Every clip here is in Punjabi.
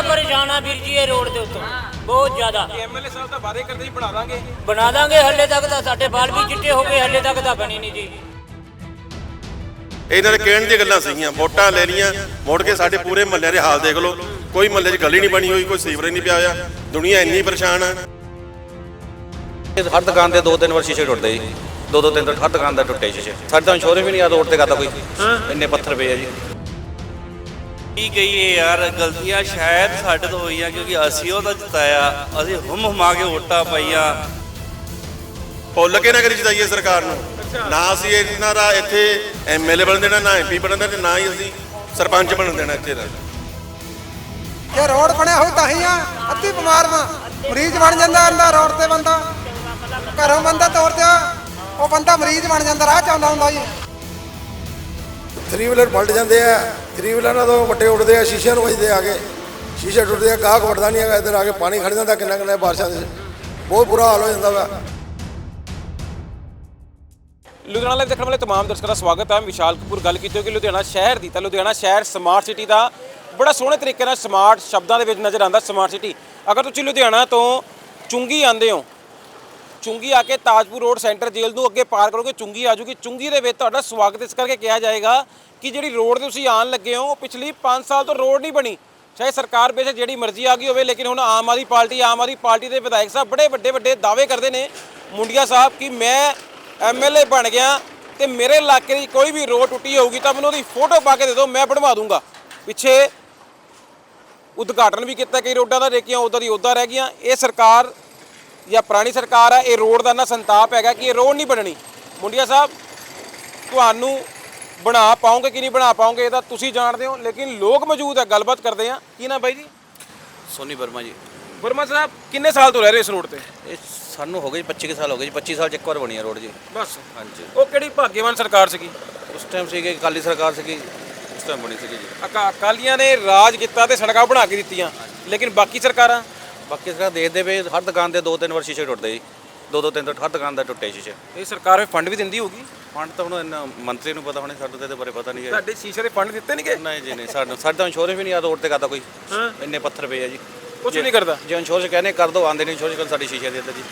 ਜ਼ਿਆਦਾ ਪਰੇਸ਼ਾਨ ਆ ਵੀਰ ਜੀ ਇਹ ਰੋਡ ਦੇ ਉੱਤੋਂ। ਬਹੁਤ ਜ਼ਿਆਦਾ। ਐਮਐਲਏ ਸਾਹਿਬ ਤਾਂ ਵਾਅਦੇ ਕਰਦੇ ਸੀ ਬਣਾ ਦਾਂਗੇ। ਬਣਾ ਦਾਂਗੇ ਹੱਲੇ ਤੱਕ ਤਾਂ ਸਾਡੇ ਬਾਲ ਵੀ ਚਿੱਟੇ ਹੋ ਗਏ ਹੱਲੇ ਤੱਕ ਤਾਂ ਬਣੀ ਨਹੀਂ ਜੀ। ਇਹਨਾਂ ਦੇ ਕਹਿਣ ਦੀਆਂ ਗੱਲਾਂ ਸੀਗੀਆਂ ਵੋਟਾਂ ਲੈ ਲੀਆਂ ਮੁੜ ਕੇ ਸਾਡੇ ਪੂਰੇ ਮਹੱਲੇ ਦੇ ਹਾਲ ਦੇਖ ਲਓ। ਕੋਈ ਮਹੱਲੇ 'ਚ ਗਲੀ ਨਹੀਂ ਬਣੀ ਹੋਈ ਕੋਈ ਸੀਵਰੇਜ ਨਹੀਂ ਪਿਆ ਹੋਇਆ ਦੁਨੀਆ ਇੰਨੀ ਪਰੇਸ਼ਾਨ ਆ। ਹਰ ਦੁਕਾਨ ਦੇ ਦੋ ਤਿੰਨ ਵਾਰ ਸ਼ੀਸ਼ੇ ਟੁੱਟਦੇ ਜੀ। ਦੋ ਦੋ ਤਿੰਨ ਤਿੰਨ ਹਰ ਦੁਕਾਨ ਦਾ ਟੁੱਟੇ ਸ਼ੀਸ਼ੇ। ਸਾਡੇ ਤਾਂ ਇੰਸ਼ੋਰੈਂਸ ਵੀ ਨਹੀਂ ਆ ਰੋਡ ਤੇ ਕਰਦਾ ਕੋਈ। ਇੰਨੇ ਪੱਥਰ ਪਏ ਆ ਜੀ। ਕੀ ਕਹੀਏ ਯਾਰ ਗਲਤੀਆਂ ਸ਼ਾਇਦ ਸਾਡੇ ਤੋਂ ਹੋਈਆਂ ਕਿਉਂਕਿ ਅਸੀਂ ਉਹਦਾ ਜਿਤਾਇਆ ਅਸੀਂ ਹੁਮ ਹੁਮਾ ਕੇ ਵੋਟਾਂ ਪਾਈਆਂ। ਭੁੱਲ ਕੇ ਨਾ ਕਰੀ ਜਿਤਾਈਏ ਸਰਕਾਰ ਨੂੰ। ਨਾ ਅਸੀਂ ਇਹਨਾਂ ਦਾ ਇੱਥੇ ਐਮਐਲਏ ਬਣ ਦੇਣਾ ਨਾ ਐਮਪੀ ਬਣਨ ਦੇਣਾ ਤੇ ਨਾ ਹੀ ਅਸੀਂ ਸਰਪੰਚ ਬਣਨ ਦੇਣਾ ਇੱਥੇ ਦਾ। ਜੇ ਰੋਡ ਬਣਿਆ ਹੋਊ ਤਾਂ ਹੀ ਆ ਅੱਧੀ ਬਿਮਾਰ ਵਾਂ ਮਰੀਜ਼ ਬਣ ਜਾਂਦਾ ਅੰਦਾ ਰੋਡ ਤੇ ਬੰਦਾ। ਘਰੋਂ ਬੰਦਾ ਤੋਰ ਤੇ ਉਹ ਬੰਦਾ ਮਰੀਜ਼ ਬਣ ਜਾਂਦਾ ਰਾਹ ਚ ਆਉਂਦਾ ਹੁੰਦਾ ਜੀ। ਥਰੀ ਵੀਲਰ ਪਲਟ ਜਾਂਦੇ ਆ। ਥਰੀ ਵੀਲਰਾਂ ਤੋਂ ਵੱਟੇ ਉੱਡਦੇ ਆ, ਸ਼ੀਸ਼ੇ ਨੂੰ ਵੱਜਦੇ ਆ ਕੇ। ਸ਼ੀਸ਼ੇ ਟੁੱਟਦੇ ਆ, ਗਾਹਕ ਵੜਦਾ ਨਹੀਂ ਹੈਗਾ, ਇੱਧਰ ਆ ਕੇ ਪਾਣੀ ਖੜ ਜਾਂਦਾ ਕਿੰਨਾ ਕਿੰਨਾ ਬਾਰਿਸ਼ਾਂ ਦੇ ਬਹੁਤ ਬੁਰਾ ਹਾਲ ਹੋ ਜਾਂਦਾ ਵਾ। ਲੁਧਿਆਣਾ ਲਾਈਵ ਦੇਖਣ ਵਾਲੇ ਤਮਾਮ ਦਰਸ਼ਕਾਂ ਦਾ ਸਵਾਗਤ ਹੈ ਵਿਸ਼ਾਲ ਕਪੂਰ ਗੱਲ ਕੀਤੀ ਕਿ ਲੁਧਿਆਣਾ ਸ਼ਹਿਰ ਦੀ ਤਾਂ ਲੁਧਿਆਣਾ ਸ਼ਹਿਰ ਸਮਾਰਟ ਸਿਟੀ ਦਾ ਬੜਾ ਸੋਹਣੇ ਤਰੀਕੇ ਨਾਲ ਸਮਾਰਟ ਸ਼ਬਦਾਂ ਦੇ ਵਿੱਚ ਨਜ਼ਰ ਆਉਂਦਾ ਸਮਾਰਟ ਸਿਟੀ ਅਗਰ ਤੁਸੀਂ ਲੁਧਿਆਣਾ ਤੋਂ ਚੁੰਗੀ ਆਂਦੇ ਹੋ ਚੁੰਗੀ ਆ ਕੇ ਤਾਜਪੁਰ ਰੋਡ ਸੈਂਟਰ ਜੇਲ੍ਹ ਨੂੰ ਅੱਗੇ ਪਾਰ ਕਰੋਗੇ, ਚੁੰਗੀ ਆ ਜੂਗੀ। ਚੁੰਗੀ ਦੇ ਵਿੱਚ ਤੁਹਾਡਾ ਸਵਾਗਤ ਇਸ ਕਰਕੇ ਕਿਹਾ ਜਾਏਗਾ ਕਿ ਜਿਹੜੀ ਰੋਡ ਤੇ ਤੁਸੀਂ ਆਣ ਲੱਗੇ ਹੋ, ਉਹ ਪਿਛਲੀ 5 ਸਾਲ ਤੋਂ ਰੋਡ ਨਹੀਂ ਬਣੀ। ਚਾਹੇ ਸਰਕਾਰ ਬੇਸ਼ੱਕ ਜਿਹੜੀ ਮਰਜ਼ੀ ਆ ਗਈ ਹੋਵੇ, ਲੇਕਿਨ ਹੁਣ ਆਮ ਆਦਮੀ ਪਾਰਟੀ, ਆਮ ਆਦਮੀ ਪਾਰਟੀ ਦੇ ਵਿਧਾਇਕ ਸਾਹਿਬ ਬੜੇ ਵੱਡੇ ਵੱਡੇ ਦਾਅਵੇ ਕਰਦੇ ਨੇ ਮੁੰਡਿਆ ਸਾਹਿਬ ਕਿ ਮੈਂ ਐਮਐਲਏ ਬਣ ਗਿਆ ਤੇ ਮੇਰੇ ਇਲਾਕੇ ਦੀ ਕੋਈ ਵੀ ਰੋਡ ਟੁੱਟੀ ਹੋਊਗੀ ਤਾਂ ਮੈਨੂੰ ਉਹਦੀ ਫੋਟੋ ਪਾ ਕੇ ਦੇ ਦਿਓ, ਮੈਂ ਬਣਵਾ ਦੂੰਗਾ। ਪਿੱਛੇ ਉਦਘਾਟਨ ਵੀ ਕੀਤਾ ਕਈ ਰੋਡਾਂ ਦਾ, ਰੇਕੀਆਂ ਉਦਾਂ ਦੀ ਉਦਾਂ ਰਹਿ ਗਈਆਂ। ਇਹ ਸਰਕਾਰ ਜਾਂ ਪੁਰਾਣੀ ਸਰਕਾਰ ਹੈ ਇਹ ਰੋਡ ਦਾ ਨਾ ਸੰਤਾਪ ਹੈਗਾ ਕਿ ਇਹ ਰੋਡ ਨਹੀਂ ਬਣਨੀ। ਮੁੰਡਿਆ ਸਾਹਿਬ ਤੁਹਾਨੂੰ ਬਣਾ ਪਾਓਗੇ ਕਿ ਨਹੀਂ ਬਣਾ ਪਾਓਗੇ ਇਹ ਤਾਂ ਤੁਸੀਂ ਜਾਣਦੇ ਹੋ ਲੇਕਿਨ ਲੋਕ ਮੌਜੂਦ ਹੈ ਗੱਲਬਾਤ ਕਰਦੇ ਆ। ਕੀ ਨਾ ਬਾਈ ਜੀ? ਸੋਨੀ ਵਰਮਾ ਜੀ। ਵਰਮਾ ਸਾਹਿਬ ਕਿੰਨੇ ਸਾਲ ਤੋਂ ਰਹਿ ਰਹੇ ਇਸ ਰੋਡ ਤੇ? ਇਹ ਸਾਨੂੰ ਹੋ ਗਏ ਜੀ 25 ਕੁ ਸਾਲ ਹੋ ਗਏ ਜੀ 25 ਸਾਲ ਚ ਇੱਕ ਵਾਰ ਬਣੀ ਆ ਰੋਡ ਜੀ। ਬਸ। ਹਾਂਜੀ। ਉਹ ਕਿਹੜੀ ਭਾਗੇਵਾਨ ਸਰਕਾਰ ਸੀਗੀ? ਉਸ ਟਾਈਮ ਸੀਗੇ ਅਕਾਲੀ ਸਰਕਾਰ ਸੀਗੀ। ਉਸ ਟਾਈਮ ਬਣੀ ਸੀਗੀ ਜੀ। ਅਕਾ ਅਕਾਲੀਆਂ ਨੇ ਰਾਜ ਕੀਤਾ ਤੇ ਸੜਕਾਂ ਬਣਾ ਕੇ ਦਿੱਤੀਆਂ। ਲੇਕਿਨ ਬਾਕੀ ਸਰਕਾਰਾਂ? ਬਾਕੀ ਸਰਕਾਰ ਦੇਖਦੇ ਪਏ ਹਰ ਦੁਕਾਨ ਦੇ ਦੋ ਤਿੰਨ ਵਾਰ ਸ਼ੀਸ਼ੇ ਟੁੱਟਦੇ ਜੀ। ਦੋ ਦੋ ਤਿੰਨ ਤਿੰਨ ਹਰ ਦੁਕਾਨ ਦਾ ਟੁੱਟੇ ਸ਼ੀਸ਼ੇ। ਇਹ ਸਰਕਾਰ ਫੰਡ ਵੀ ਦਿੰਦੀ ਹੋਊਗੀ? ਫੰਡ ਤਾਂ ਹੁਣ ਇੰਨਾ ਮੰਤਰੀ ਨੂੰ ਪਤਾ ਹੋਣੇ ਸਾਡੇ ਤੇ ਇਹਦੇ ਬਾਰੇ ਪਤਾ ਨਹੀਂ ਹੈ। ਤੁਹਾਡੇ ਸ਼ੀਸ਼ੇ ਦੇ ਫੰਡ ਦਿੱਤੇ ਨਹੀਂਗੇ? ਨਹੀਂ ਜੀ ਨਹੀਂ ਸਾਨੂੰ ਸਾਡੇ ਤਾਂ ਇੰਸ਼ੋਰੈਂਸ ਵੀ ਨਹੀਂ ਆ ਰੋਡ ਤੇ ਕਰਦਾ ਕੋਈ। ਇੰਨੇ ਪੱਥਰ ਪਏ ਆ ਜੀ। ਕੁਝ ਨਹੀਂ ਕਰਦਾ। ਜੇ ਇੰਸ਼ੋਰੈਂਸ ਕਹਿੰਦੇ ਕਰ ਦੋ ਆਂਦੇ ਨਹੀਂ ਇੰਸ਼ੋਰੈਂਸ ਕਰ ਸਾਡੀ ਸ਼ੀਸ਼ੇ ਦੇ ਅੰਦਰ ਜੀ।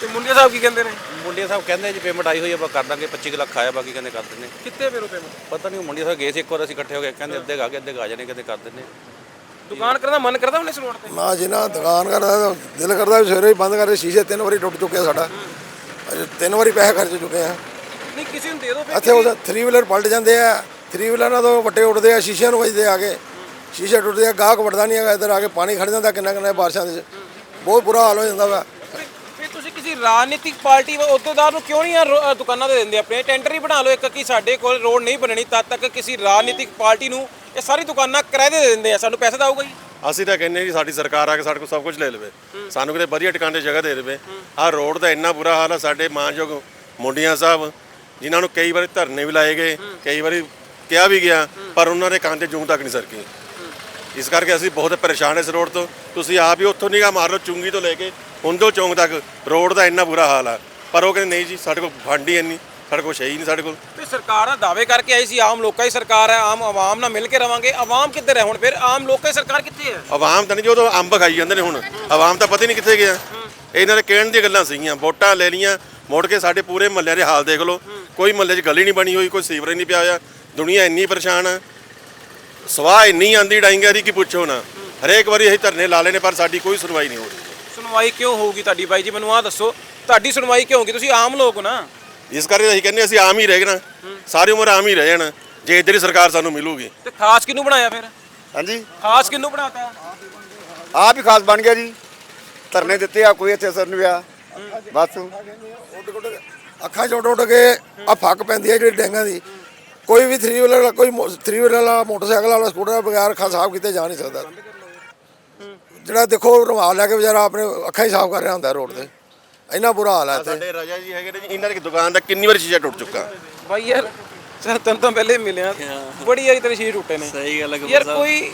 ਤੇ ਮੁੰਡਿਆ ਸਾਹਿਬ ਕੀ ਕਹਿੰਦੇ ਨੇ? ਮੁੰਡੇ ਸਾਹਿਬ ਕਹਿੰਦੇ ਜੀ ਪੇਮੈਂਟ ਆਈ ਹੋਈ ਆ, ਆਪਾਂ ਕਰ ਦਾਂਗੇ 25 ਕੁ ਲੱਖ ਆਇਆ ਬਾਕੀ ਕਹਿੰਦੇ ਕਰ ਦਿੰਦੇ। ਕਿੱਥੇ ਫਿਰ ਉਹ ਪੇਮੈਂਟ ਪਤਾ ਨਹੀਂ ਮੁੰਡੇ ਸਾਹਿਬ ਗਏ ਸੀ ਇੱਕ ਵਾਰ ਅਸੀਂ ਇਕੱਠੇ ਹੋ ਗਏ ਕਹਿੰਦੇ ਅੱਧੇ ਆ ਗਏ ਅੱਧੇ ਕੁ ਆ ਜਾਣੇ ਕਹਿੰਦੇ ਕਰ ਦਿੰਦੇ। ਦੁਕਾਨ ਕਰਦਾ ਮਨ ਕਰਦਾ ਹੁਣ ਇਸ ਰੋਡ ਤੇ? ਨਾ ਜੀ ਨਾ ਦੁਕਾਨ ਕਰਦਾ ਦਿਲ ਕਰਦਾ ਵੀ ਸਵੇਰੇ ਹੀ ਬੰਦ ਕਰਕੇ ਸ਼ੀਸ਼ੇ ਤਿੰਨ ਵਾਰੀ ਟੁੱਟ ਚੁੱਕੇ ਆ ਸਾਡਾ। ਅਜੇ ਤਿੰਨ ਵਾਰੀ ਪੈਸੇ ਖਰਚ ਚੁੱਕੇ ਆ। ਨਹੀਂ ਕਿਸੇ ਨੂੰ ਦੇ ਦਿਓ ਫਿਰ ਇੱਥੇ ਉਹ ਥਰੀ ਵੀਲਰ ਪਲਟ ਜਾਂਦੇ ਆ। ਥਰੀ ਵੀਲਰਾਂ ਤੋਂ ਵੱਟੇ ਉੱਡਦੇ ਆ ਸ਼ੀਸ਼ੇ ਨੂੰ ਵੱਜਦੇ ਆ ਕੇ। ਸ਼ੀਸ਼ੇ ਟੁੱਟਦੇ ਆ ਗਾਹਕ ਵੜਦਾ ਨਹੀਂ ਹੈਗਾ ਇੱਧਰ ਆ ਕੇ ਪਾਣੀ ਖੜ ਜਾਂਦਾ ਕਿੰਨਾ ਕਿੰਨਾ ਬਾਰਿਸ਼ਾਂ ਦੇ ਬਹੁਤ ਬੁਰਾ ਹਾਲ ਹੋ ਜਾਂਦਾ ਵਾ। ਫਿਰ- ਫਿਰ ਤੁਸੀਂ ਕਿਸੇ ਰਾਜਨੀਤਿਕ ਪਾਰਟੀ ਵਾ ਅਹੁਦੇਦਾਰ ਨੂੰ ਕਿਉਂ ਨਹੀਂ ਰੋ- ਅ, ਦੁਕਾਨਾਂ ਤੇ ਦਿੰਦੇ ਆਪਣੇ? ਟੈਂਡਰ ਹੀ ਬਣਾ ਲਓ ਇੱਕ ਕਿ ਸਾਡੇ ਕੋਲ ਰੋਡ ਨਹੀਂ ਬਣਨੀ ਤਦ ਤੱਕ ਕਿਸੇ ਰਾਜਨੀਤਿਕ ਪਾਰਟੀ ਨੂੰ ਇਹ ਸਾਰੀ ਦੁਕਾਨਾਂ ਕਿਰਾਏ ਦੇ ਦਿੰਦੇ ਆ, ਸਾਨੂੰ ਪੈਸੇ ਤਾਂ ਆਊਗਾ ਹੀ ਅਸੀਂ ਤਾਂ ਕਹਿੰਦੇ ਜੀ, ਸਾਡੀ ਸਰਕਾਰ ਆ ਕੇ ਸਾਡੇ ਕੋਲ ਸਭ ਕੁਝ ਲੈ ਲਵੇ। ਸਾਨੂੰ ਕਿਤੇ ਵਧੀਆ ਟਿਕਾਣੇ ਜਗ੍ਹਾ ਦੇ ਦੇਵੇ। ਆਹ ਰੋਡ ਦਾ ਇੰਨਾ ਬੁਰਾ ਹਾਲ ਆ, ਸਾਡੇ ਮਾਨਯੋਗ ਮੁੰਡੀਆਂ ਸਾਹਿਬ, ਜਿਨ੍ਹਾਂ ਨੂੰ ਕਈ ਵਾਰੀ ਧਰਨੇ ਵੀ ਲਾਏ ਗਏ, ਕਈ ਵਾਰੀ ਕਿਹਾ ਵੀ ਗਿਆ, ਪਰ ਉਹਨਾਂ ਦੇ ਕੰਨ ਤੇ ਜੂੰ ਤੱਕ ਨਹੀਂ ਸਰਕੀ। ਇਸ ਕਰਕੇ ਅਸੀਂ ਬਹੁਤ ਪਰੇਸ਼ਾਨ ਇਸ ਰੋਡ ਤੋਂ। ਤੁਸੀਂ ਆਪ ਹੀ ਉੱਥੋਂ ਨਿਗਾਹ ਮਾਰ ਲਓ, ਚੁੰਗੀ ਤੋਂ ਲੈ ਕੇ ਹੁੰਦੋ ਚੌਂਕ ਤੱਕ। ਰੋਡ ਦਾ ਇੰਨਾ ਬੁਰਾ ਹਾਲ ਆ। ਪਰ ਉਹ ਕਹਿੰਦੇ, ਨਹੀਂ ਜੀ, ਸਾਡੇ ਕੋਲ ਫੰਡ ਹੀ ਇੰਨੀ ਸਾਡੇ ਕੋਲ ਹੈ ਹੀ ਨਹੀਂ ਸਾਡੇ ਕੋਲ। ਤੇ ਸਰਕਾਰਾਂ ਦਾਅਵੇ ਕਰਕੇ ਆਈ ਸੀ ਆਮ ਲੋਕਾਂ ਦੀ ਸਰਕਾਰ ਹੈ ਆਮ ਆਵਾਮ ਨਾਲ ਮਿਲ ਕੇ ਰਵਾਂਗੇ। ਆਵਾਮ ਕਿੱਧਰ ਹੈ ਹੁਣ ਫਿਰ? ਆਮ ਲੋਕਾਂ ਦੀ ਸਰਕਾਰ ਕਿੱਥੇ ਹੈ? ਆਵਾਮ ਤਾਂ ਨਹੀਂ ਜਦੋਂ ਅੰਬ ਖਾਈ ਜਾਂਦੇ ਨੇ ਹੁਣ। ਆਵਾਮ ਤਾਂ ਪਤਾ ਹੀ ਨਹੀਂ ਕਿੱਥੇ ਗਿਆ। ਇਹਨਾਂ ਦੇ ਕਹਿਣ ਦੀਆਂ ਗੱਲਾਂ ਸੀਗੀਆਂ ਵੋਟਾਂ ਲੈ ਲੀਆਂ ਮੁੜ ਕੇ ਸਾਡੇ ਪੂਰੇ ਮਹੱਲੇ ਦੇ ਹਾਲ ਦੇਖ ਲਓ। ਕੋਈ ਮਹੱਲੇ 'ਚ ਗਲੀ ਨਹੀਂ ਬਣੀ ਹੋਈ ਕੋਈ ਸੀਵਰੇਜ ਨਹੀਂ ਪਿਆ ਹੋਇਆ। ਦੁਨੀਆ ਇੰਨੀ ਪਰੇਸ਼ਾਨ ਆ। ਸਵਾਹ ਇੰਨੀ ਆਂਦੀ ਡਾਈਂਗਾ ਦੀ ਕਿ ਪੁੱਛੋ ਨਾ। ਹਰੇਕ ਵਾਰੀ ਅਸੀਂ ਧਰਨੇ ਲਾ ਲੈਨੇ ਪਰ ਸਾਡੀ ਕੋਈ ਸੁਣਵਾਈ ਨਹੀਂ ਹੋ ਰਹੀ। ਸੁਣਵਾਈ ਕਿਉਂ ਹੋਊਗੀ ਤੁਹਾਡੀ ਬਾਈ ਜੀ? ਮੈਨੂੰ ਆਹ ਦੱਸੋ ਤੁਹਾਡੀ ਸੁਣਵਾਈ ਕਿਉਂ ਹੋਊਗੀ? ਤੁਸੀਂ ਆਮ ਲੋਕ ਹੋ ਨਾ। ਇਸ ਕਰਕੇ ਅਸੀਂ ਕਹਿੰਦੇ ਅਸੀਂ ਆਮ ਹੀ ਰਹਿ ਗਏ ਸਾਰੀ ਉਮਰ ਆਮ ਹੀ ਰਹਿ ਜਾਣਾ। ਜੇ ਇੱਧਰ ਹੀ ਸਰਕਾਰ ਸਾਨੂੰ ਮਿਲੂਗੀ। ਤੇ ਖਾਸ ਕਿਹਨੂੰ ਬਣਾਇਆ ਫਿਰ? ਹਾਂਜੀ। ਖਾਸ ਕਿਹਨੂੰ ਬਣਾਤਾ? ਆਪ ਹੀ ਖਾਸ ਬਣ ਗਿਆ ਜੀ। ਧਰਨੇ ਦਿੱਤੇ ਆ ਕੋਈ ਇੱਥੇ ਅਸਰ ਨਹੀਂ ਪਿਆ। ਬਸ। ਅੱਖਾਂ 'ਚ ਉੱਡ ਉੱਡ ਕੇ ਆ ਫੱਕ ਪੈਂਦੀ ਹੈ ਜਿਹੜੀ ਡੈਂਗਾਂ ਦੀ। ਕੋਈ ਵੀ ਥਰੀ ਵੀਲਰ ਵਾਲਾ ਕੋਈ ਥਰੀ ਵੀਲਰ ਵਾਲਾ ਮੋਟਰਸਾਈਕਲ ਵਾਲਾ ਸਕੂਟਰ ਬਗੈਰ ਅੱਖਾਂ ਸਾਫ਼ ਕੀਤੇ ਜਾ ਨਹੀਂ ਸਕਦਾ। ਜਿਹੜਾ ਦੇਖੋ ਰੁਮਾਲ ਲੈ ਕੇ ਵਿਚਾਰਾ ਆਪਣੇ ਅੱਖਾਂ ਹੀ ਸਾਫ਼ ਕਰ ਰਿਹਾ ਹੁੰਦਾ ਰੋਡ ਤੇ। ਇੰਨਾ ਬੁਰਾ ਹਾਲ ਹੈ ਇੱਥੇ। ਸਾਡੇ ਰਾਜਾ ਜੀ ਹੈਗੇ ਨੇ ਜੀ ਇਹਨਾਂ ਦੀ ਦੁਕਾਨ ਦਾ ਕਿੰਨੀ ਵਾਰੀ ਸ਼ੀਸ਼ਾ ਟੁੱਟ ਚੁੱਕਾ? ਬਾਈ ਯਾਰ ਸਰ ਤੈਨੂੰ ਤਾਂ ਪਹਿਲੇ ਮਿਲਿਆ। ਬੜੀ ਵਾਰੀ ਤੇਰੇ ਸ਼ੀਸ਼ੇ ਟੁੱਟੇ ਨੇ। ਸਹੀ ਗੱਲ ਹੈ ਯਾਰ। ਕੋਈ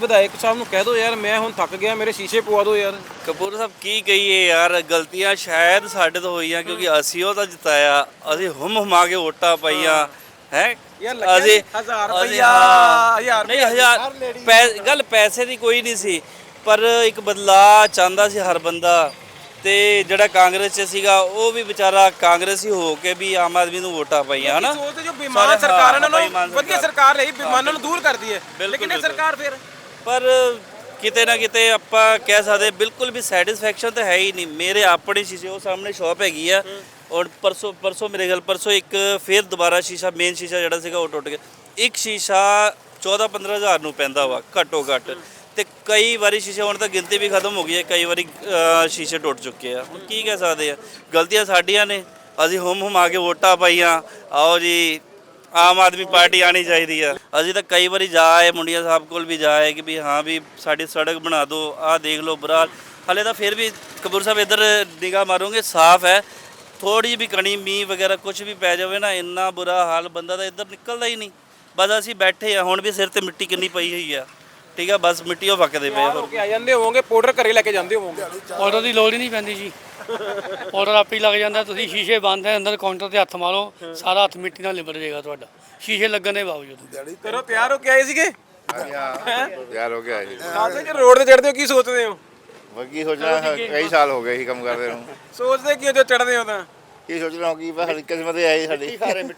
ਵਿਧਾਇਕ ਸਾਹਿਬ ਨੂੰ ਕਹਿ ਦਿਓ ਯਾਰ ਮੈਂ ਹੁਣ ਥੱਕ ਗਿਆ ਮੇਰੇ ਸ਼ੀਸ਼ੇ ਪਵਾ ਦਿਓ ਯਾਰ। ਕਪੂਰ ਸਾਹਿਬ ਕੀ ਕਹੀਏ ਯਾਰ ਗਲਤੀਆਂ ਸ਼ਾਇਦ ਸਾਡੇ ਤੋਂ ਹੋਈਆਂ ਕਿਉਂਕਿ ਅਸੀਂ ਉਹਦਾ ਜਿਤਾਇਆ ਅਸੀਂ ਹੁਮ ਹੁਮਾ ਕੇ ਵੋਟਾਂ ਪਾਈਆਂ ਹੈ? ਯਾਰ ਲੱਗਿਆ? ਹਜ਼ਾਰ ਰੁਪਈਆ, ਹਜ਼ਾਰ ਨਹੀਂ ਹਜ਼ਾਰ ਪੈ- ਗੱਲ ਪੈਸੇ ਦੀ ਕੋਈ ਨਹੀਂ ਸੀ ਪਰ ਇੱਕ ਬਦਲਾ ਚਾਹੁੰਦਾ ਸੀ ਹਰ ਬੰਦਾ। ਤੇ ਜਿਹੜਾ ਕਾਂਗਰਸ 'ਚ ਸੀਗਾ ਉਹ ਵੀ ਵਿਚਾਰਾ ਕਾਂਗਰਸੀ ਹੋ ਕੇ ਵੀ ਆਮ ਆਦਮੀ ਨੂੰ ਵੋਟਾਂ ਪਾਈਆਂ ਹਨਾ? ਸੋਚਦੇ ਜੋ ਸਾਰੇ- ਬਿਮਾਰ ਹਾਂ, ਸਰਕਾਰ ਨੂੰ ਵਧੀਆ ਸਰਕਾਰ। ਰਹੀ ਬਿਮਾਨਾਂ ਨੂੰ ਦੂਰ ਕਰਦੀ ਹੈ। ਲੇਕਿਨ ਇਹ। ਸਰਕਾਰ ਫਿਰ? ਪਰ ਕਿਤੇ ਨਾ ਕਿਤੇ ਆਪਾਂ ਕਹਿ ਸਕਦੇ ਬਿਲਕੁਲ ਵੀ ਸੈਟੀਸਫੈਕਸ਼ਨ ਤਾਂ ਹੈ ਹੀ ਨਹੀਂ। ਮੇਰੇ ਆਪਣੇ ਸ਼ੀਸ਼ੇ ਉਹ ਸਾਹਮਣੇ ਸ਼ਾਪ ਹੈਗੀ ਆ। ਔਰ ਪਰਸੋਂ ਪਰਸੋਂ ਮੇਰੇ ਗੱਲ ਪਰਸੋਂ ਇੱਕ ਫੇਰ ਦੁਬਾਰਾ ਸ਼ੀਸ਼ਾ ਮੇਨ ਸ਼ੀਸ਼ਾ ਜਿਹੜਾ ਸੀਗਾ ਉਹ ਟੁੱਟ ਗਿਆ। ਇੱਕ ਸ਼ੀਸ਼ਾ 14 15000 ਨੂੰ ਪੈਂਦਾ ਵਾ ਘੱਟੋ ਘੱਟ। ਤੇ ਕਈ ਵਾਰੀ ਸ਼ੀਸ਼ੇ ਹੁਣ ਤਾਂ ਗਿਣਤੀ ਵੀ ਖਤਮ ਹੋ ਗਈ ਹੈ ਕਈ ਵਾਰੀ ਅਹ, ਸ਼ੀਸ਼ੇ ਟੁੱਟ ਚੁੱਕੇ ਆ। ਹੁਣ ਕੀ ਕਹਿ ਸਕਦੇ ਆ? ਗਲਤੀਆਂ ਸਾਡੀਆਂ ਨੇ ਅਸੀਂ ਹੁਮ ਹੁਮਾ ਕੇ ਵੋਟਾਂ ਪਾਈਆਂ। ਆਓ ਜੀ ਆਮ ਆਦਮੀ ਪਾਰਟੀ ਆਣੀ ਚਾਹੀਦੀ ਆ। ਅਸੀਂ ਤਾਂ ਕਈ ਵਾਰੀ ਜਾਏ ਆਏ ਮੁੰਡਿਆ ਸਾਹਿਬ ਕੋਲ ਵੀ ਜਾਏ ਕਿ ਵੀ ਹਾਂ ਵੀ ਸਾਡੀ ਸੜਕ ਬਣਾ ਦਿਓ ਆਹ ਦੇਖ ਲਓ ਬੁਰਾ ਹਾਲ। ਹਲੇ ਤਾਂ ਫਿਰ ਵੀ ਕਪੂਰ ਸਾਹਿਬ ਇੱਧਰ ਨਿਗਾਹ ਮਾਰੋਗੇ ਸਾਫ਼ ਹੈ। ਥੋੜੀ ਵੀ ਕਣੀ ਮੀਂਹ ਵਗੈਰਾ ਕੁਝ ਵੀ ਪੈ ਜਾਵੇ ਨਾ ਇੰਨਾ ਬੁਰਾ ਹਾਲ ਬੰਦਾ ਤਾਂ ਇੱਧਰ ਨਿਕਲਦਾ ਹੀ ਨਹੀਂ। ਬਸ ਅਸੀਂ ਬੈਠੇ ਆ ਹੁਣ ਵੀ ਸਿਰ ਤੇ ਮਿੱਟੀ ਕਿੰਨੀ ਪਈ ਹੋਈ ਆ। ਠੀਕ ਆ ਬਸ ਮਿੱਟੀ ਉਹ ਫੱਕਦੇ ਪਏ ਆ ਹੋ ਕੇ ਆ ਜਾਂਦੇ ਹੋਵੋਗੇ ਪਾਊਡਰ ਘਰੇ ਲੈ ਕੇ ਜਾਂਦੇ ਹੋਵੋਗੇ। ਆਰਡਰ ਦੀ ਲੋੜ ਹੀ ਨਹੀਂ ਪੈਂਦੀ ਜੀ। ਆਰਡਰ ਆਪੇ ਹੀ ਲੱਗ ਜਾਂਦਾ ਤੁਸੀਂ ਸ਼ੀਸ਼ੇ ਬੰਦ ਹੈ ਅੰਦਰ ਕਾਊਂਟਰ ਤੇ ਹੱਥ ਮਾਰੋ ਸਾਰਾ ਹੱਥ ਮਿੱਟੀ ਨਾਲ ਲਿਬੜ ਜਾਏਗਾ ਤੁਹਾਡਾ। ਸ਼ੀਸ਼ੇ ਲੱਗਣ ਦੇ ਬਾਵਜੂਦ। ਕਰੋ ਤਿਆਰ ਹੋ ਕੇ ਆਏ ਸੀਗੇ? ਯਾਰ ਹੋ ਗਿਆ ਜੀ। ਸਾਹਮਣੇ ਜੇ ਰੋਡ ਤੇ ਚੜਦੇ ਹੋ ਕੀ ਸੋਚਦੇ ਹੋ? ਬਾਕੀ ਸੋਚਣਾ ਕਈ ਸਾਲ ਹੋ ਗਏ ਹੀ ਕੰਮ ਕਰਦੇ ਨੂੰ। ਸੋਚਦੇ ਕੀ ਹੋ ਜੋ ਚੜਦੇ ਹੋ ਤਾਂ? ਕੀ ਸੋਚਣਾ ਕਿ ਬਸ ਕਿਸਮਤ ਆਈ ਸਾਡੀ। ਮਿੱਟੀ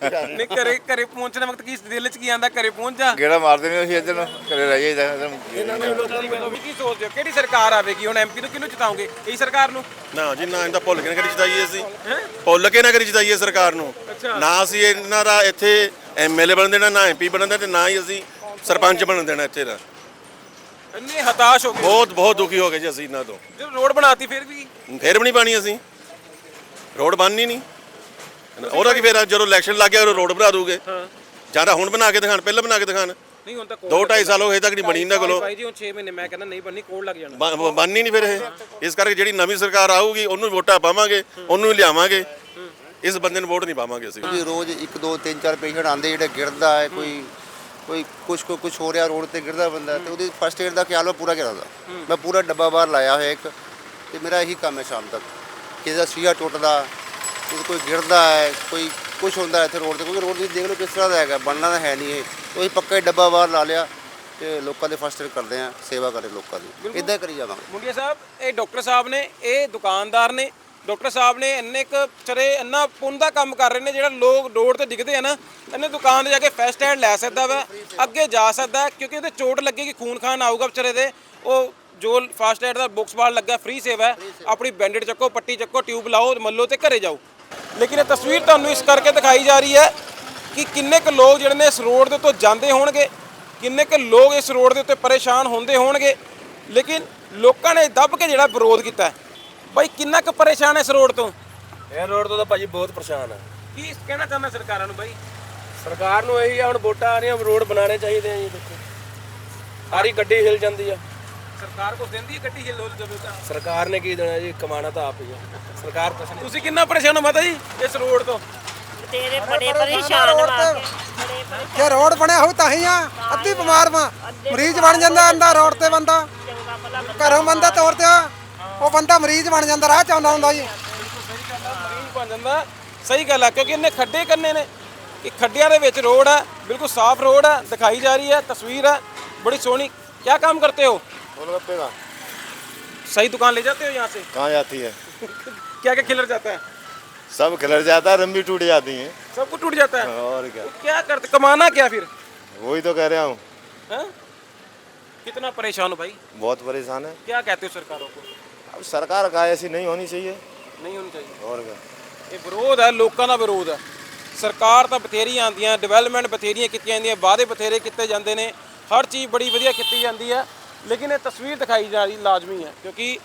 ਖਾ ਨਹੀਂ ਘਰੇ ਘਰੇ ਪਹੁੰਚਣ ਵਕਤ ਕੀ ਦਿਲ 'ਚ ਕੀ ਆਂਦਾ ਘਰੇ ਪਹੁੰਚ ਜਾ। ਗੇੜਾ ਮਾਰਦੇ ਨੇ ਅਸੀਂ ਇੱਧਰ ਨੂੰ ਘਰੇ ਰਹਿ ਜਾਈਦਾ ਤੁਸੀਂ ਕੀ ਸੋਚਦੇ ਹੋ? ਕਿਹੜੀ ਸਰਕਾਰ ਆਵੇਗੀ? ਹੁਣ ਐਮਪੀ ਨੂੰ ਕਿਹਨੂੰ ਜਿਤਾਓਗੇ ਇਹੀ ਸਰਕਾਰ ਨੂੰ? ਨਾ ਜੀ ਨਾ ਇਹਦਾ ਭੁੱਲ ਕੇ ਨਾ ਕਰੀ ਜਿਤਾਈਏ ਅਸੀਂ। ਭੁੱਲ ਕੇ ਨਾ ਕਰੀ ਜਿਤਾਈਏ ਸਰਕਾਰ ਨੂੰ। ਨਾ ਅਸੀਂ ਇਹਨਾਂ ਦਾ ਇੱਥੇ ਐਮਐਲਏ ਬਣਨ ਦੇਣਾ ਨਾ ਐਮਪੀ ਬਣਨ ਦੇਣਾ ਤੇ ਨਾ ਹੀ ਅਸੀਂ ਸਰਪੰਚ ਬਣਨ ਦੇਣਾ ਇੱਥੇ ਦਾ। ਇੰਨੇ ਹਤਾਸ਼ ਹੋ ਗਏ। ਬਹੁਤ ਬਹੁਤ ਦੁਖੀ ਹੋ ਗਏ ਜੀ ਅਸੀਂ ਇਹਨਾਂ ਤੋਂ। ਜਦੋਂ ਰੋਡ ਬਣਾਤੀ ਫਿਰ ਵੀ ਫੇਰ ਵੀ ਨਹੀਂ ਪਾਣੀ ਅਸੀਂ। ਰੋਡ ਬਣਨੀ ਨਹੀਂ। ਉਹਦਾ ਕੀ ਫੇਰ ਜਦੋਂ ਇਲੈਕਸ਼ਨ ਲੱਗ ਗਿਆ ਰੋਡ ਬਣਾ ਦੂਗੇ। ਜਾਂ ਤਾਂ ਹੁਣ ਬਣਾ ਕੇ ਦਿਖਾਣ ਪਹਿਲਾਂ ਬਣਾ ਕੇ ਦਿਖਾਣ। ਨਹੀਂ ਹੁਣ ਤਾਂ ਦੋ ਢਾਈ ਸਾਲ ਹੋ ਗਏ ਤੱਕ ਨਹੀਂ ਬਣੀ ਇਹਨਾਂ ਕੋਲੋਂ। ਭਾਈ ਜੀ ਹੁਣ 6 ਮਹੀਨੇ ਮੈਂ ਕਹਿੰਦਾ ਨਹੀਂ ਬਣਨੀ ਕੋਲ ਲੱਗ ਜਾਣਾ। ਬ- ਬਣਨੀ ਨਹੀਂ ਫਿਰ ਇਹ। ਇਸ ਕਰਕੇ ਜਿਹੜੀ ਨਵੀਂ ਸਰਕਾਰ ਆਊਗੀ ਉਹਨੂੰ ਵੋਟਾਂ ਪਾਵਾਂਗੇ ਉਹਨੂੰ ਹੀ ਲਿਆਵਾਂਗੇ। ਇਸ ਬੰਦੇ ਨੂੰ ਵੋਟ ਨਹੀਂ ਪਾਵਾਂਗੇ ਅਸੀਂ। ਜੀ ਰੋਜ਼ ਇੱਕ ਦੋ ਤਿੰਨ ਚਾਰ ਪੇਸ਼ੈਂਟ ਆਉਂਦੇ ਜਿਹੜੇ ਗਿਰਦਾ ਹੈ ਕੋਈ ਕੋਈ ਕੁਛ ਕੋ ਕੁਛ ਹੋ ਰਿਹਾ ਰੋਡ ਤੇ ਗਿਰਦਾ ਬੰਦਾ ਤੇ ਉਹਦੀ ਫਸਟ ਏਡ ਦਾ ਖਿਆਲ ਮੈਂ ਪੂਰਾ ਕਰਾਂਦਾ ਮੈਂ ਪੂਰਾ ਡੱਬਾ ਬਾਹਰ ਲਾਇਆ ਹੋਇਆ ਇੱਕ ਤੇ ਮੇਰਾ ਇਹੀ ਕੰਮ ਹੈ ਸ਼ਾਮ ਤੱਕ। ਕਿਸੇ ਦਾ ਸੀਆ ਟੁੱਟਦਾ ਕਿਸੇ ਕੋਈ ਗਿਰਦਾ ਹੈ ਕੋਈ ਕੁਛ ਹੁੰਦਾ ਇੱਥੇ ਰੋਡ ਤੇ ਕਿਉਂਕਿ ਰੋਡ ਤੁਸੀਂ ਦੇਖ ਲਓ ਕਿਸ ਤਰ੍ਹਾਂ ਦਾ ਹੈਗਾ ਬਣਨਾ ਤਾਂ ਹੈ ਨਹੀਂ ਇਹ। ਉਹੀ ਪੱਕਾ ਹੀ ਡੱਬਾ ਬਾਹਰ ਲਾ ਲਿਆ ਤੇ ਲੋਕਾਂ ਦੇ ਫਸਟ ਏਡ ਕਰਦੇ ਆ ਸੇਵਾ ਕਰੇ ਲੋਕਾਂ ਦੀ। ਇਦਾਂ ਕਰੀ ਜਾਵਾਂਗੇ। ਮੁੰਡਿਆ ਸਾਹਿਬ ਇਹ ਡਾਕਟਰ ਸਾਹਿਬ ਨੇ ਇਹ ਦੁਕਾਨਦਾਰ ਨੇ ਡਾਕਟਰ ਸਾਹਿਬ ਨੇ ਇੰਨੇ ਕ ਚਰੇ ਇੰਨਾ ਪੁੰਨ ਦਾ ਕੰਮ ਕਰ ਰਹੇ ਨੇ ਜਿਹੜਾ ਲੋਕ ਰੋਡ ਤੇ ਦਿਖਦੇ ਆ ਨਾ ਇਹਨੇ ਦੁਕਾਨ ਤੇ ਜਾ ਕੇ ਫੈਸਟ ਐਡ ਲੈ ਸਕਦਾ ਵਾ ਅੱਗੇ ਜਾ ਸਕਦਾ ਕਿਉਂਕਿ ਇਹਦੇ ਚੋਟ ਲੱਗੇਗੀ ਖੂਨ ਖਾਨ ਆਊਗਾ ਵਿਚਾਰੇ ਦੇ ਉਹ ਜੋ ਫਾਸਟ ਐਡ ਦਾ ਬੁਕਸ ਬਾਲ ਲੱਗਾ ਫ੍ਰੀ ਸੇਵਾ ਹੈ ਆਪਣੀ ਬੈਂਡੇਡ ਚੱਕੋ ਪੱਟੀ ਚੱਕੋ ਟਿਊਬ ਲਾਓ ਮੱਲੋ ਤੇ ਘਰੇ ਜਾਓ। ਲੇਕਿਨ ਇਹ ਤਸਵੀਰ ਤੁਹਾਨੂੰ ਇਸ ਕਰਕੇ ਦਿਖਾਈ ਜਾ ਰਹੀ ਹੈ ਕਿ ਕਿੰਨੇ ਕੁ ਲੋਕ ਜਿਹੜੇ ਨੇ ਇਸ ਰੋਡ ਦੇ ਉੱਤੋਂ ਜਾਂਦੇ ਹੋਣਗੇ ਕਿੰਨੇ ਕੁ ਲੋਕ ਇਸ ਰੋਡ ਦੇ ਉੱਤੇ ਪਰੇਸ਼ਾਨ ਹੁੰਦੇ ਹੋਣਗੇ। ਲੇਕਿਨ ਲੋਕਾਂ ਨੇ ਦੱਬ ਕੇ ਜਿਹੜਾ ਵਿਰੋਧ ਕੀਤਾ ਹੈ। ਬਾਈ ਕਿੰਨਾ ਕੁ ਪਰੇਸ਼ਾਨ ਹੈ ਇਸ ਰੋਡ ਤੋਂ? ਇਹ ਰੋਡ ਤੋਂ ਤਾਂ ਭਾਜੀ ਬਹੁਤ ਪਰੇਸ਼ਾਨ ਆ ਕੀ ਕਹਿਣਾ ਚਾਹੁੰਦਾ ਸਰਕਾਰਾਂ ਨੂੰ ਬਾਈ? ਸਰਕਾਰ ਨੂੰ ਇਹੀ ਆ ਹੁਣ ਵੋਟਾਂ ਆ ਰਹੀਆਂ ਰੋਡ ਬਣਾਉਣੇ ਚਾਹੀਦੇ ਆ ਜੀ ਦੇਖੋ। ਸਾਰੀ ਗੱਡੀ ਹਿਲ ਜਾਂਦੀ ਆ। ਸਰਕਾਰ ਕੋ ਦਿੰਦੀ ਹੈ ਗੱਡੀ ਹਿੱਲ ਹੋ ਸਰਕਾਰ ਨੇ ਕੀ ਦੇਣਾ ਜੀ? ਕਮਾਣਾ ਤਾਂ ਆਪ ਹੀ ਆ। ਸਰਕਾਰ ਕੁਛ ਤੁਸੀਂ ਕਿੰਨਾ ਪਰੇਸ਼ਾਨ ਹੋ ਮਾਤਾ ਜੀ ਇਸ ਰੋਡ ਤੋਂ? ਤੇਰੇ ਬੜੇ ਪਰੇਸ਼ਾਨ ਰੋਡ ਤੇ- ਵਾਂ। ਰੋਡ ਬਣਿਆ ਹੋਊ ਤਾਂ ਹੀ ਆ। ਅੱਧੀ ਬਿਮਾਰ ਵਾਂ। ਮਰੀਜ਼ ਬਣ ਜਾਂਦਾ ਅੰਦਾ ਰੋਡ ਤੇ ਬੰਦਾ। ਘਰੋਂ ਬੰਦਾ ਤੋਰ ਤੇ ਉਹ ਬੰਦਾ ਮਰੀਜ਼ ਬਣ ਜਾਂਦਾ ਰਾਹ ਚ ਹੁੰਦਾ ਜੀ। ਸਹੀ ਗੱਲ ਆ ਕਿਉਂਕਿ ਇਹਨੇ ਖੱਡੇ ਕੰਨੇ ਨੇ। ਕਿ ਖੱਡਿਆਂ ਦੇ ਵਿੱਚ ਰੋਡ ਆ ਬਿਲਕੁਲ ਸਾਫ਼ ਰੋਡ ਆ ਦਿਖਾਈ ਜਾ ਰਹੀ ਹੈ ਤਸਵੀਰ ਆ। ਬੜੀ ਸੋਹਣੀ। ਕਿਆ ਕੰਮ ਕਰਤੇ ਹੋ? गोलगप्पे का सही दुकान ले जाते हो यहाँ से कहाँ जाती है क्या क्या खिलर जाता है सब खिलर जाता है रंबी टूट जाती है सब कुछ टूट जाता है और क्या तो क्या करते कमाना क्या फिर वही तो कह रहा हूँ हैं? कितना परेशान हो भाई बहुत परेशान है क्या कहते हो सरकारों को अब सरकार का ऐसी नहीं होनी चाहिए नहीं होनी चाहिए और क्या ਇਹ ਵਿਰੋਧ ਹੈ ਲੋਕਾਂ ਦਾ ਵਿਰੋਧ ਹੈ ਸਰਕਾਰ ਤਾਂ ਬਥੇਰੀਆਂ ਆਉਂਦੀਆਂ ਡਿਵੈਲਪਮੈਂਟ ਬਥੇਰੀਆਂ ਕੀਤੀਆਂ ਜਾਂਦੀਆਂ ਵਾਅਦੇ ਬਥੇਰੇ ਕੀਤੇ ਜਾਂਦੇ ਨੇ ਹਰ ਚੀਜ਼ ਬੜੀ ਵਧੀਆ ਕੀਤੀ ਜਾਂਦੀ ਹੈ ਲੇਕਿਨ ਇਹ ਤਸਵੀਰ ਦਿਖਾਈ ਜਾ ਰਹੀ ਲਾਜ਼ਮੀ ਹੈ ਕਿਉਂਕਿ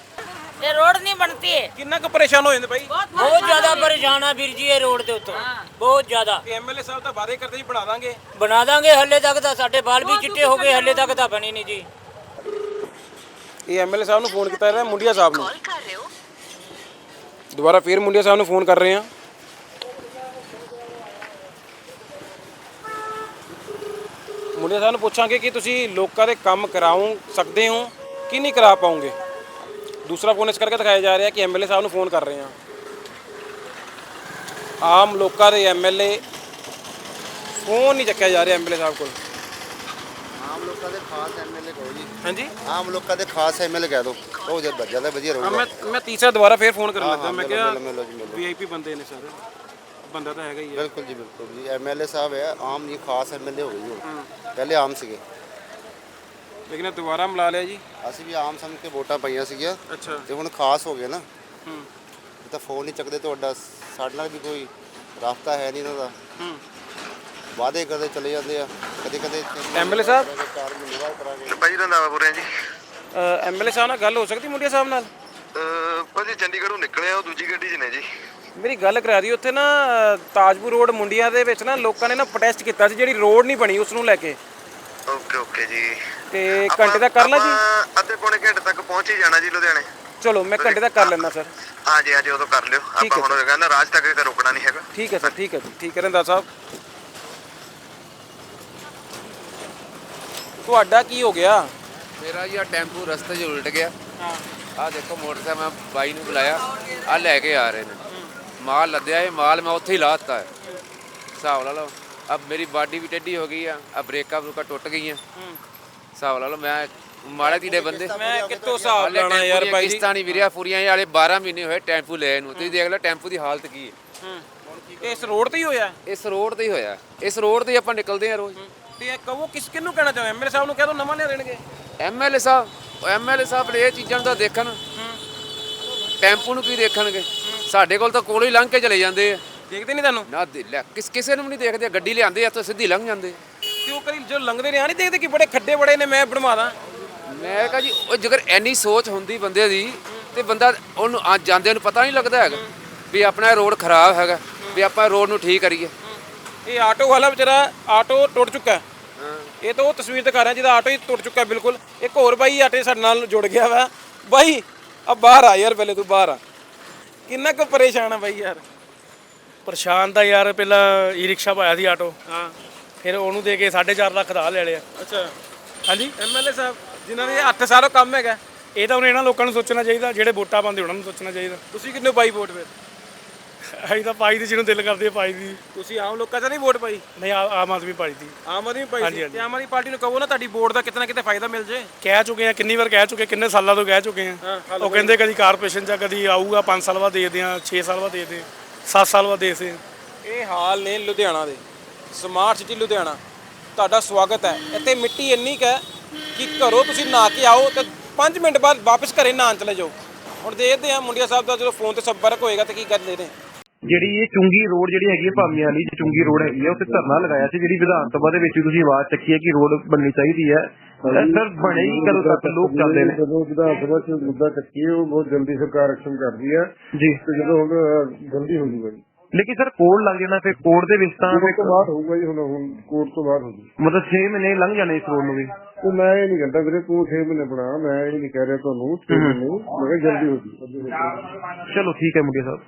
ਇਹ ਰੋਡ ਨਹੀਂ ਬਣਤੀ ਕਿੰਨਾ ਕੁ ਪਰੇਸ਼ਾਨ ਹੋ ਜਾਂਦੇ ਬਾਈ ਬਹੁਤ ਜ਼ਿਆਦਾ ਪਰੇਸ਼ਾਨ ਆ ਵੀਰ ਜੀ ਇਹ ਰੋਡ ਦੇ ਉੱਤੋਂ। ਬਹੁਤ ਜ਼ਿਆਦਾ। ਐਮਐਲਏ ਸਾਹਿਬ ਤਾਂ ਵਾਅਦੇ ਕਰਦੇ ਜੀ ਬਣਾ ਦਾਂਗੇ। ਬਣਾ ਦਾਂਗੇ ਹੱਲੇ ਤੱਕ ਤਾਂ ਸਾਡੇ ਬਾਲ ਵੀ ਚਿੱਟੇ ਹੋ ਗਏ ਹੱਲੇ ਤੱਕ ਤਾਂ ਬਣੀ ਨਹੀਂ ਜੀ। ਇਹ ਐਮਐਲਏ ਸਾਹਿਬ ਨੂੰ ਫੋਨ ਕੀਤਾ ਰਿਹਾ ਮੁੰਡਿਆ ਸਾਹਿਬ ਨੂੰ। ਦੁਬਾਰਾ ਫੇਰ ਮੁੰਡਿਆ ਸਾਹਿਬ ਨੂੰ ਫੋਨ ਕਰ ਰਹੇ ਹਾਂ। ਮੁੰਡਿਆ ਸਾਹਿਬ ਨੂੰ ਪੁੱਛਾਂਗੇ ਕਿ ਤੁਸੀਂ ਲੋਕਾਂ ਦੇ ਕੰਮ ਕਰਾਉ ਸਕਦੇ ਹੋ ਕਿ ਨਹੀਂ ਕਰਾ ਪਾਉਂਗੇ? ਦੂਸਰਾ ਫੋਨ ਇਸ ਕਰਕੇ ਦਿਖਾਇਆ ਜਾ ਰਿਹਾ ਕਿ ਐਮਐਲਏ ਸਾਹਿਬ ਨੂੰ ਫੋਨ ਕਰ ਰਹੇ ਹਾਂ। ਆਮ ਲੋਕਾਂ ਦੇ ਐਮਐਲਏ ਫੋਨ ਨਹੀਂ ਚੱਕਿਆ ਜਾ ਰਿਹਾ ਐਮਐਲਏ ਸਾਹਿਬ ਕੋਲ। ਆਮ ਲੋਕਾਂ ਦੇ ਖਾਸ ਐਮਐਲਏ ਕਹੋ ਜੀ। ਹਾਂਜੀ? ਆਮ ਲੋਕਾਂ ਦੇ ਖਾਸ ਐਮਐਲਏ ਕਹਿ ਦਿਓ ਉਹ ਜੇ ਜ਼ਿਆਦਾ ਵਧੀਆ ਹਾਂ, ਰਹੂਗਾ। ਮੈਂ ਮੈਂ ਤੀਸਰਾ ਦੁਬਾਰਾ ਫੇਰ ਫੋਨ ਕਰਨ ਲੱਗਾ। ਮੈਂ ਕਿਹਾ। ਵੀਆਈਪੀ ਬੰਦੇ ਨੇ ਸਾਰੇ। ਬੰਦਾ ਤਾਂ ਹੈਗਾ ਹੀ ਹੈ। ਬਿਲਕੁਲ ਜੀ ਬਿਲਕੁਲ ਜੀ। ਐਮਐਲਏ ਸਾਹਿਬ ਹੈ ਆਮ ਜੀ ਖਾਸ ਐਮਐਲਏ ਹੋ ਗਏ ਹੁਣ। ਪਹਿਲੇ ਆਮ ਸੀਗੇ। ਲੇਕਿਨ ਇਹ ਦੁਬਾਰਾ ਮਿਲਾ ਲਿਆ ਜੀ? ਅਸੀਂ ਵੀ ਆਮ ਸਮਝ ਕੇ ਵੋਟਾਂ ਪਾਈਆਂ ਸੀਗੀਆਂ। ਅੱਛਾ। ਤੇ ਹੁਣ ਖਾਸ ਹੋ ਗਏ ਨਾ। ਹੂੰ। ਇਹ ਤਾਂ ਫੋਨ ਨਹੀਂ ਚੱਕਦੇ ਤੁਹਾਡਾ। ਸਾਡੇ ਨਾਲ ਵੀ ਕੋਈ ਰਾਬਤਾ ਹੈ ਨਹੀਂ ਇਹਨਾਂ ਦਾ। ਹੂੰ। ਵਾਅਦੇ ਕਰਦੇ ਚਲੇ ਜਾਂਦੇ ਆ। ਕਦੇ ਕਦੇ ਐਮਐਲਏ ਸਾਹਿਬ? ਚਾਰ ਮਹੀਨੇ ਬਾਅਦ ਕਰਾਂਗੇ। ਭਾਈ ਰੰਦਾਵਾ ਬੋਲ ਰਿਹਾ ਜੀ। ਐਮਐਲਏ ਸਾਹਿਬ ਨਾਲ ਗੱਲ ਹੋ ਸਕਦੀ ਮੁੰਡਿਆ ਸਾਹਿਬ ਨਾਲ? ਭਾਜੀ ਚੰਡੀਗੜ੍ਹੋਂ ਨਿਕਲੇ ਆ ਉਹ ਦੂਜੀ ਗੱਡੀ 'ਚ ਨੇ ਜੀ। ਮੇਰੀ ਗੱਲ ਕਰਾ ਰਹੀ ਉੱਥੇ ਨਾ ਤਾਜਪੁਰ ਰੋਡ ਮੁੰਡੀਆਂ ਦੇ ਵਿੱਚ ਨਾ ਲੋਕਾਂ ਨੇ ਨਾ ਪ੍ਰੋਟੈਸਟ ਕੀਤਾ ਸੀ ਜਿਹੜੀ ਰੋਡ ਨਹੀਂ ਬਣੀ ਉਸ ਨੂੰ ਲੈ ਕੇ। ਓਕੇ ਓਕੇ ਜੀ। ਤੇ ਘੰਟੇ ਦਾ ਕਰ ਲਾ ਜੀ। ਅੱਧੇ ਪੌਣੇ ਘੰਟੇ ਤੱਕ ਪਹੁੰਚ ਹੀ ਜਾਣਾ ਜੀ ਲੁਧਿਆਣੇ। ਚਲੋ ਮੈਂ ਘੰਟੇ ਦਾ ਕਰ ਲੈਣਾ ਸਰ। ਹਾਂਜੀ ਹਾਂਜੀ ਉਦੋਂ ਕਰ ਲਿਓ। ਆਪਾਂ ਹੈ ਹੁਣ ਕਹਿੰਦਾ ਰਾਜ ਤੱਕ ਤਾਂ ਰੁਕਣਾ ਨਹੀਂ ਹੈਗਾ। ਠੀਕ ਹੈ ਸਰ ਠੀਕ ਹੈ ਜੀ ਠੀਕ ਹੈ ਰੰਦਾ ਸਾਹਿਬ। ਤੁਹਾਡਾ ਕੀ ਹੋ ਗਿਆ? ਮੇਰਾ ਜੀ ਆ ਟੈਂਪੂ ਰਸਤੇ 'ਚ ਉਲਟ ਗਿਆ। ਆ ਦੇਖੋ ਮੋਟਰਸਾਈਕਲ ਮੈਂ ਬਾਈ ਨੂੰ ਬੁਲਾਇਆ। ਆ ਲੈ ਕੇ ਆ ਰਹੇ ਨੇ। ਮਾਲ ਲੱਦਿਆ ਇਹ ਮਾਲ ਮੈਂ ਉੱਥੇ ਹੀ ਲਾਤਾ ਹੈ। ਹਿਸਾਬ ਲਾ ਲਓ ਅਬ ਮੇਰੀ ਬਾਡੀ ਵੀ ਟੇਢੀ ਹੋ ਗਈ ਆ ਆ ਬ੍ਰੇਕਾਂ ਬਰੂਕਾਂ ਟੁੱਟ ਗਈਆਂ। ਹਿਸਾਬ ਲਾ ਲਓ ਮੈਂ ਮਾੜੇ ਤੀੜੇ ਬੰਦੇ। ਮੈਂ ਕਿੱਥੋਂ ਹਿਸਾਬ ਲਾਣਾ ਯਾਰ ਬਾਈ ਜੀ? ਕਿਸ਼ਤਾਂ ਨਹੀਂ ਵੀਰਿਆ ਇਹ ਵਾਲੇ 12 ਮਹੀਨੇ ਹੋਏ ਟੈਂਪੂ ਲੈ ਨੂੰ। ਤੁਸੀਂ ਦੇਖ ਲਓ ਟੈਂਪੂ ਦੀ ਹਾਲਤ ਕੀ ਹੈ। ਇਸ ਰੋਡ ਤੇ ਹੀ ਹੋਇਆ? ਇਸ ਰੋਡ ਤੇ ਹੀ ਹੋਇਆ। ਇਸ ਰੋਡ ਤੇ ਆਪਾਂ ਨਿਕਲਦੇ ਆ ਰੋਜ਼। ਤੇ ਇਹ ਕਹੋ ਕਿਸ ਕਿਹਨੂੰ ਕਹਿਣਾ ਚਾਹੁੰਦੇ? ਐਮਐਲਏ ਸਾਹਿਬ ਨੂੰ ਕਹਿ ਦੋ ਨਵਾਂ ਲਿਆ ਦੇਣਗੇ। ਐਮਐਲਏ ਸਾਹਿਬ ਐਮਐਲਏ ਸਾਹਿਬ ਇਹ ਚੀਜ਼ਾਂ ਤਾਂ ਦੇਖਣ। ਟੈਂਪੂ ਨੂੰ ਕੀ ਦੇਖਣਗੇ? ਸਾਡੇ ਕੋਲ ਤਾਂ ਕੋਲੋਂ ਹੀ ਲੰਘ ਕੇ ਚਲੇ ਜਾਂਦੇ ਆ। ਦੇਖਦੇ ਨਹੀਂ ਤੁਹਾਨੂੰ? ਨਾ ਦੇ- ਲੈ, ਕਿਸ ਕਿਸੇ ਨੂੰ ਵੀ ਨਹੀਂ ਦੇਖਦੇ ਗੱਡੀ ਲਿਆਂਦੇ ਆ ਤਾਂ ਸਿੱਧੀ ਲੰਘ ਜਾਂਦੇ। ਤੇ ਉਹ ਕਦੀ ਜੋ ਲੰਘਦੇ ਨੇ ਆ ਨਹੀਂ ਦੇਖਦੇ ਕਿ ਬੜੇ ਖੱਡੇ ਬੜੇ ਨੇ ਮੈਂ ਬਣਵਾ ਦਾਂ? ਮੈਂ ਕਹਾਂ ਜੀ ਉਹ ਜੇਕਰ ਐਨੀ ਸੋਚ ਹੁੰਦੀ ਬੰਦੇ ਦੀ ਤੇ ਬੰਦਾ ਉਹਨੂੰ ਆ ਜਾਂਦੇ ਨੂੰ ਪਤਾ ਨਹੀਂ ਲੱਗਦਾ ਹੈਗਾ ਵੀ ਆਪਣਾ ਰੋਡ ਖਰਾਬ ਹੈਗਾ ਵੀ ਆਪਾਂ ਰੋਡ ਨੂੰ ਠੀਕ ਕਰੀਏ। ਇਹ ਆਟੋ ਵਾਲਾ ਵਿਚਾਰਾ ਆਟੋ ਟੁੱਟ ਚੁੱਕਾ ਹੈ। ਇਹ ਤਾਂ ਉਹ ਤਸਵੀਰ ਦਿਖਾ ਰਿਹਾ ਜਿਹਦਾ ਆਟੋ ਹੀ ਟੁੱਟ ਚੁੱਕਾ ਬਿਲਕੁਲ। ਇੱਕ ਹੋਰ ਬਾਈ ਆਟੇ ਸਾਡੇ ਨਾਲ ਜੁੜ ਗਿਆ ਵਾ। ਬਾਈ ਆ ਬਾਹਰ ਆ ਯਾਰ ਪਹਿਲੇ ਤੂੰ ਬਾਹਰ ਆ। ਕਿੰਨਾ ਕੁ ਪਰੇਸ਼ਾਨ ਆ ਬਾਈ ਯਾਰ? ਪਰੇਸ਼ਾਨ ਤਾਂ ਯਾਰ ਪਹਿਲਾਂ ਈ ਰਿਕਸ਼ਾ ਪਾਇਆ ਸੀ ਆਟੋ। ਹਾਂ। ਫਿਰ ਉਹਨੂੰ ਦੇ ਕੇ 4.5 ਲੱਖ ਦਾ ਲੈ ਲਿਆ। ਅੱਛਾ। ਹਾਂਜੀ? ਐਮਐਲਏ ਸਾਹਿਬ ਜਿਨ੍ਹਾਂ ਦੇ 8 ਸਾਲੋਂ ਕੰਮ ਹੈਗਾ। ਇਹ ਤਾਂ ਹੁਣ ਇਹਨਾਂ ਲੋਕਾਂ ਨੂੰ ਸੋਚਣਾ ਚਾਹੀਦਾ ਜਿਹੜੇ ਵੋਟਾਂ ਪਾਉਂਦੇ ਉਹਨਾਂ ਨੂੰ ਸੋਚਣਾ ਚਾਹੀਦਾ। ਤੁਸੀਂ ਕਿੰਨੇ ਪਾਈ ਵੋਟ ਫਿਰ? ਅਸੀਂ ਤਾਂ ਪਾਈ ਦੀ ਜਿਹਨੂੰ ਦਿਲ ਕਰਦੇ ਆ ਪਾਈ ਦੀ। ਤੁਸੀਂ ਆਮ ਲੋਕਾਂ 'ਚ ਨਹੀਂ ਵੋਟ ਪਾਈ? ਨਹੀਂ ਆ- ਆਮ ਆਦਮੀ ਪਾਈ ਦੀ। ਆਮ ਆਦਮੀ ਪਾਈ ਹਾਂਜੀ, ਸੀ। ਹਾਂਜੀ। ਤੇ ਆਮ ਆਦਮੀ ਪਾਰਟੀ ਨੂੰ ਕਹੋ ਨਾ ਤੁਹਾਡੀ ਵੋਟ ਦਾ ਕਿਤਨਾ ਕਿਤੇ ਫਾਇਦਾ ਮਿਲ ਜੇ। ਕਹਿ ਚੁੱਕੇ ਆ ਕਿੰਨੀ ਵਾਰ ਕਹਿ ਚੁੱਕੇ ਕਿੰਨੇ ਸਾਲਾਂ ਤੋਂ ਕਹਿ ਚੁੱਕੇ ਆ। ਹਾਂ, ਹੱਲ ਉਹ ਕਹਿੰਦੇ ਕਦੀ ਕਾਰਪੋਰੇਸ਼ਨ ਚ ਕਦੀ ਆਊਗਾ 5 ਸਾਲ ਬਾਅਦ ਦੇ ਦਿਆਂ 6 ਸਾਲ ਬਾਅਦ ਦੇ ਦੇ 7 ਸਾਲ ਬਾਅਦ ਦੇ ਦੇ। ਇਹ ਹਾਲ ਨੇ ਲੁਧਿਆਣਾ ਦੇ। Smart city Ludhiana. ਤੁਹਾਡਾ ਸਵਾਗਤ ਹੈ। ਇੱਥੇ ਮਿੱਟੀ ਇੰਨੀ ਕੁ ਹੈ ਕਿ ਘਰੋਂ ਤੁਸੀਂ ਨਹਾ ਕੇ ਆਓ ਤੇ 5 ਮਿੰਟ ਬਾਅਦ ਵਾਪਸ ਘਰੇ ਨਹਾਉਣ ਚਲੇ ਜਾਓ। ਹੁਣ ਦੇਖਦੇ ਆ ਮੁੰਡਿਆ ਸਾਹਿਬ ਦਾ ਜਦੋਂ ਫੋਨ ਤੇ ਸੰਪਰਕ ਹੋਏਗਾ ਤੇ ਕੀ ਕਰਦੇ ਨੇ ਜਿਹੜੀ ਇਹ ਚੁੰਗੀ ਰੋਡ ਜਿਹੜੀ ਹੈਗੀ ਹੈ ਭਾਮੀਆਂ ਵਾਲੀ ਜਿਹੜੀ ਚੁੰਗੀ ਰੋਡ ਹੈਗੀ ਹੈ ਉੱਥੇ ਧਰਨਾ ਲਗਾਇਆ ਸੀ ਜਿਹੜੀ ਵਿਧਾਨ ਸਭਾ ਦੇ ਵਿੱਚ ਵੀ ਤੁਸੀਂ ਆਵਾਜ਼ ਚੱਕੀ ਹੈ ਕਿ ਰੋਡ ਬਣਨੀ ਚਾਹੀਦੀ ਹੈ। ਸਰ ਬਣੇ ਹੀ ਕਦੋਂ ਤੱਕ? ਲੋਕ ਚੱਲਦੇ ਨੇ। ਜਦੋਂ ਵਿਧਾਨ ਸਭਾ ਚ ਮੁੱਦਾ ਚੱਕੀ ਉਹ ਬਹੁਤ ਜਲਦੀ ਸਰਕਾਰ ਐਕਸ਼ਨ ਕਰਦੀ ਹੈ। ਜੀ। ਤੇ ਜਦੋਂ ਹੁਣ ਜਲਦੀ ਹੋ ਜੂਗਾ ਜੀ। ਲੇਕਿਨ ਸਰ ਕੋਡ ਲੱਗ ਜਾਣਾ ਫਿਰ ਕੋਡ ਦੇ ਵਿੱਚ ਤਾਂ ਕੋਰਟ ਤੋਂ ਬਾਅਦ ਹੋਊਗਾ ਜੀ ਹੁਣ ਹੁਣ ਕੋਰਟ ਤੋਂ ਬਾਅਦ ਹੋਊਗੀ ਮਤਲਬ 6 ਮਹੀਨੇ ਲੰਘ ਜਾਣੇ ਇਸ ਰੋਡ ਨੂੰ ਵੀ। ਉਹ ਮੈਂ ਇਹ ਨਹੀਂ ਕਹਿੰਦਾ ਵੀਰੇ ਤੂੰ 6 ਮਹੀਨੇ ਬਣਾ ਮੈਂ ਇਹ ਨਹੀਂ ਕਹਿ ਰਿਹਾ ਤੁਹਾਨੂੰ 6 ਮਹੀਨੇ ਮੈਂ ਜਲਦੀ ਹੋ ਜੂ। ਚਲੋ ਠੀਕ ਹੈ ਮੁੰਡੇ ਸਾਹਿਬ।